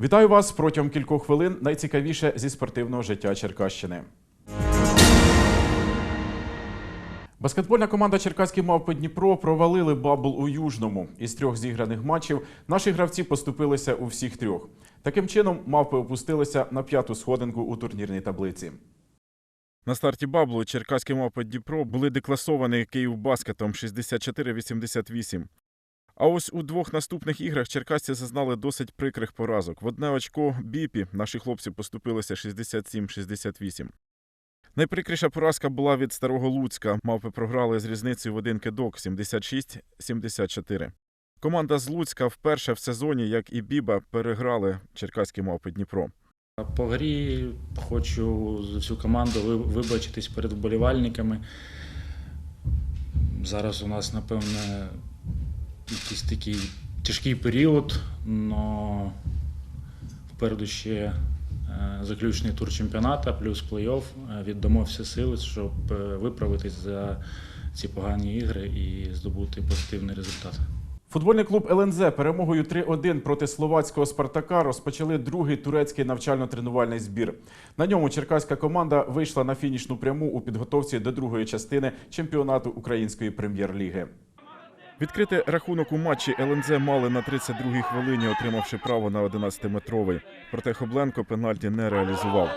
Вітаю вас протягом кількох хвилин. Найцікавіше зі спортивного життя Черкащини. Баскетбольна команда Черкаські мавпи Дніпро провалили бабл у Южному. Із трьох зіграних матчів наші гравці поступилися у всіх трьох. Таким чином, мавпи опустилися на п'яту сходинку у турнірній таблиці. На старті баблу черкаські мавпи Дніпро були декласовані Київбаскетом 64-88. А ось у двох наступних іграх черкасці зазнали досить прикрих поразок. В одне очко біпі наші хлопці поступилися 67-68. Найприкріша поразка була від старого Луцька. Мавпи програли з різницею в один кидок 76-74. Команда з Луцька вперше в сезоні, як і Біба, переграли черкаські мавпи Дніпро. По грі хочу за всю команду ви- вибачитись перед вболівальниками. Зараз у нас, напевне, якийсь такий тяжкий період, але впереду ще е, заключний тур чемпіонату, плюс плей-офф. Е, Віддамо всі сили, щоб е, виправитись за ці погані ігри і здобути позитивний результат. Футбольний клуб ЛНЗ перемогою 3-1 проти словацького Спартака розпочали другий турецький навчально-тренувальний збір. На ньому черкаська команда вийшла на фінішну пряму у підготовці до другої частини чемпіонату української прем'єр-ліги. Відкрити рахунок у матчі ЛНЗ мали на 32-й хвилині, отримавши право на 11-метровий. Проте Хобленко пенальті не реалізував.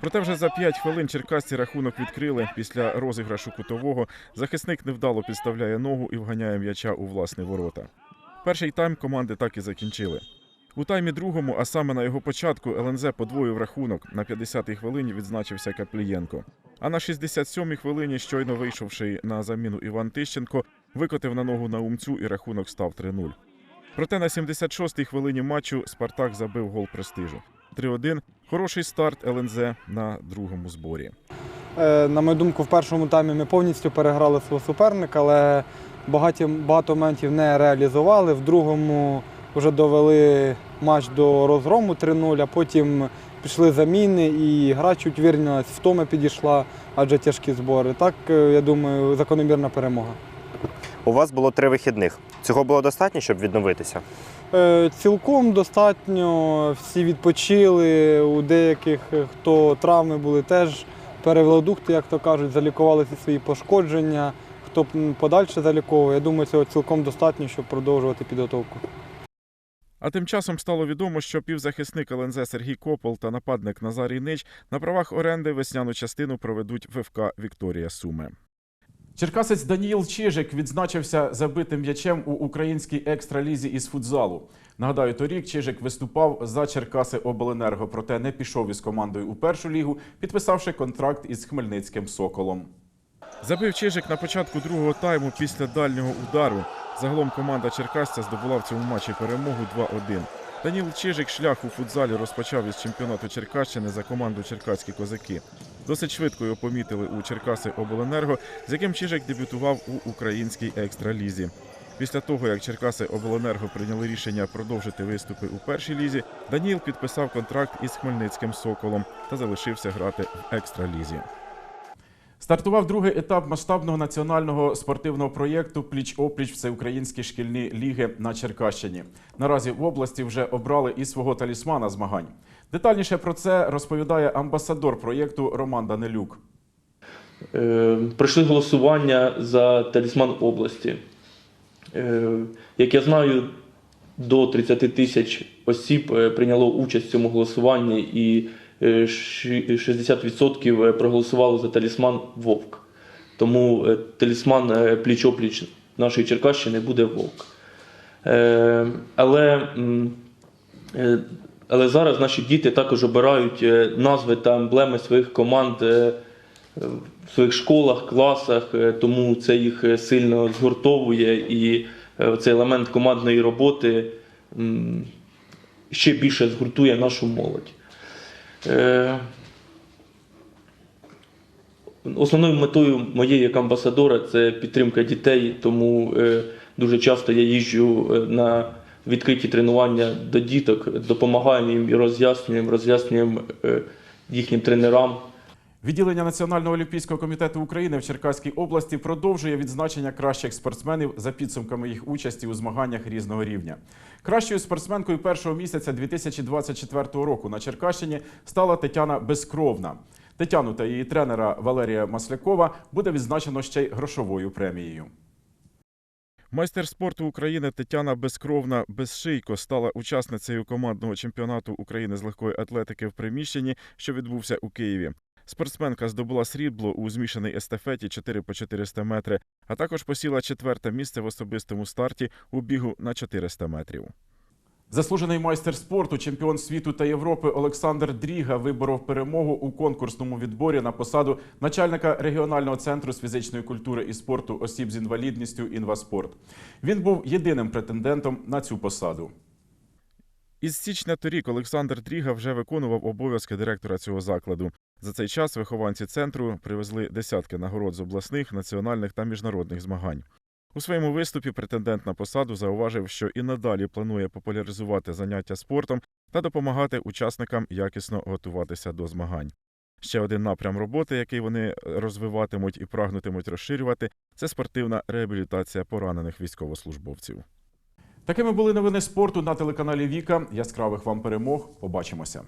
Проте вже за 5 хвилин черкасці рахунок відкрили. Після розіграшу кутового захисник невдало підставляє ногу і вганяє м'яча у власні ворота. Перший тайм команди так і закінчили. У таймі другому, а саме на його початку, ЛНЗ подвоїв рахунок. На 50-й хвилині відзначився Каплієнко. А на 67-й хвилині, щойно вийшовши на заміну Іван Тищенко, викотив на ногу Наумцю і рахунок став 3-0. Проте на 76-й хвилині матчу Спартак забив гол престижу. 3-1 – хороший старт ЛНЗ на другому зборі. Е, На мою думку, в першому таймі ми повністю переграли свого суперника, але багато, багато моментів не реалізували. В другому вже довели матч до розгрому 3-0, а потім пішли заміни і гра чуть вирівнялась, втома підійшла, адже тяжкі збори. Так, е, я думаю, закономірна перемога. У вас було три вихідних. Цього було достатньо, щоб відновитися? Е, Цілком достатньо, всі відпочили, у деяких, е, хто травми були, теж перевели дух, як то кажуть, залікували всі свої пошкодження, хто подальше заліковує. Я думаю, цього цілком достатньо, щоб продовжувати підготовку. А тим часом стало відомо, що півзахисник ЛНЗ Сергій Копол та нападник Назарій Нич на правах оренди весняну частину проведуть в ФК Вікторія Суми. Черкасець Даніїл Чижик відзначився забитим м'ячем у українській екстралізі із футзалу. Нагадаю, торік Чижик виступав за Черкаси Обленерго, проте не пішов із командою у першу лігу, підписавши контракт із Хмельницьким Соколом. Забив Чижик на початку другого тайму після дальнього удару. Загалом команда Черкасця здобула в цьому матчі перемогу 2-1. Даніл Чижик шлях у футзалі розпочав із чемпіонату Черкащини за команду Черкаські козаки. Досить швидко його помітили у Черкаси Обленерго, з яким Чижик дебютував у українській екстралізі. Після того, як Черкаси Обленерго прийняли рішення продовжити виступи у першій лізі, Даніл підписав контракт із Хмельницьким Соколом та залишився грати в екстралізі. Стартував другий етап масштабного національного спортивного проєкту Пліч-опліч Всеукраїнські шкільні ліги на Черкащині. Наразі в області вже обрали і свого талісмана змагань. Детальніше про це розповідає амбасадор проєкту Роман Данилюк. Е, Пройшли голосування за талісман області. Е, Як я знаю, до 30 тисяч осіб е, прийняло участь в цьому голосуванні і 60% проголосувало за талісман Вовк. Тому е, талісман е, пліч-опліч нашої Черкащини буде Вовк. Е, Але, е, але зараз наші діти також обирають е, назви та емблеми своїх команд е, в своїх школах, класах, е, тому це їх е, сильно згуртовує і е, цей елемент командної роботи ще більше згуртує нашу молодь. Е, Основною метою моєї як амбасадора це підтримка дітей, тому е, дуже часто я їжджу е, на відкриті тренування до діток, допомагаємо їм і роз'яснюємо, роз'яснюємо їхнім тренерам. Відділення Національного олімпійського комітету України в Черкаській області продовжує відзначення кращих спортсменів за підсумками їх участі у змаганнях різного рівня. Кращою спортсменкою першого місяця 2024 року на Черкащині стала Тетяна Безкровна. Тетяну та її тренера Валерія Маслякова буде відзначено ще й грошовою премією. Майстер спорту України Тетяна Безкровна Безшийко стала учасницею командного чемпіонату України з легкої атлетики в приміщенні, що відбувся у Києві. Спортсменка здобула срібло у змішаній естафеті 4 по 400 метри, а також посіла четверте місце в особистому старті у бігу на 400 метрів. Заслужений майстер спорту, чемпіон світу та Європи Олександр Дріга виборов перемогу у конкурсному відборі на посаду начальника регіонального центру з фізичної культури і спорту осіб з інвалідністю «Інваспорт». Він був єдиним претендентом на цю посаду. Із січня торік Олександр Дріга вже виконував обов'язки директора цього закладу. За цей час вихованці центру привезли десятки нагород з обласних, національних та міжнародних змагань. У своєму виступі претендент на посаду зауважив, що і надалі планує популяризувати заняття спортом та допомагати учасникам якісно готуватися до змагань. Ще один напрям роботи, який вони розвиватимуть і прагнутимуть розширювати, це спортивна реабілітація поранених військовослужбовців. Такими були новини спорту на телеканалі Віка. Яскравих вам перемог. Побачимося.